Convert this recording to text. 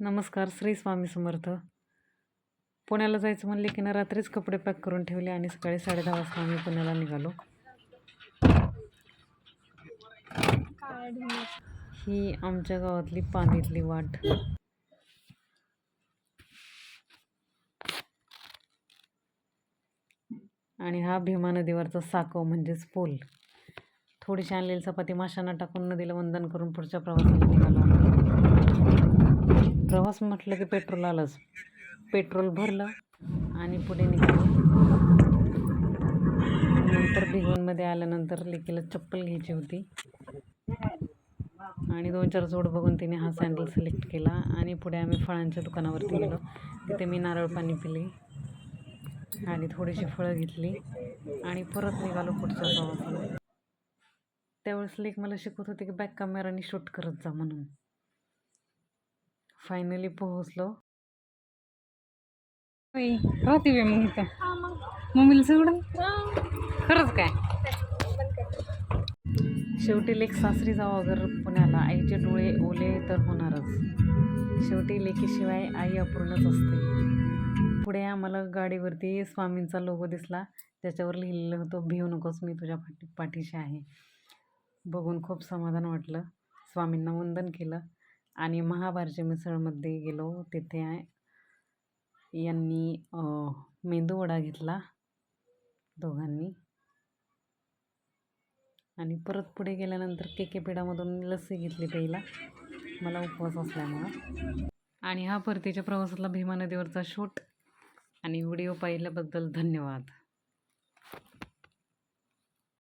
नमस्कार श्री स्वामी समर्थ. पुण्याला जायचं म्हणले की ना रात्रीच कपडे पॅक करून ठेवले आणि सकाळी साडे दहा वाजता आम्ही पुण्याला निघालो. ही आमच्या गावातली पाण्यातली वाट. आणि हा भीमा नदीवरचा साकव म्हणजेच पूल. थोडीशी आणलेली चपाती माशांना टाकून नदीला वंदन करून पुढच्या प्रवासाला निघालो प्रवास म्हटलं की पेट्रोल आलंच. पेट्रोल भरलं आणि पुढे निघालं. नंतर भिगवणमध्ये आल्यानंतर लेकीला चप्पल घ्यायची होती. आणि दोन चार जोड बघून तिने हा सँडल सिलेक्ट केला आणि पुढे आम्ही फळांच्या दुकानावरती गेलो. तिथे मी नारळ पाणी पिले आणि थोडीशी फळं घेतली आणि परत निघालो पुढच्या प्रवासाला. त्यावेळेस लेक मला शिकवत होते की बॅक कॅमेराने शूट करत जा म्हणून. फायनली पोहोचलो. राहते वे मग इथं. मम्मीला सगळं? खरंच काय? शेवटी लेक सासरी जावं अगर पुण्याला. आईचे डोळे ओले तर होणारच. शेवटी लेकीशिवाय आई अपूर्णच असते. पुढे आम्हाला गाडीवरती स्वामींचा लोगो दिसला. त्याच्यावर लिहिलेलं होतं भिवू नकोस मी तुझ्या पाठी पाठीशी आहे. बघून खूप समाधान वाटलं. स्वामींना वंदन केलं. आणि महाबारच्या मिसळमध्ये गेलो तिथे यांनी मेंदूवडा घेतला दोघांनी. आणि परत पुढे गेल्यानंतर के के पिढामधून लस्सी घेतली पहिला मला उपवास असल्यामुळं. आणि हा परतीच्या प्रवासातला भीमा नदीवरचा शूट आणि व्हिडिओ पाहिल्याबद्दल धन्यवाद.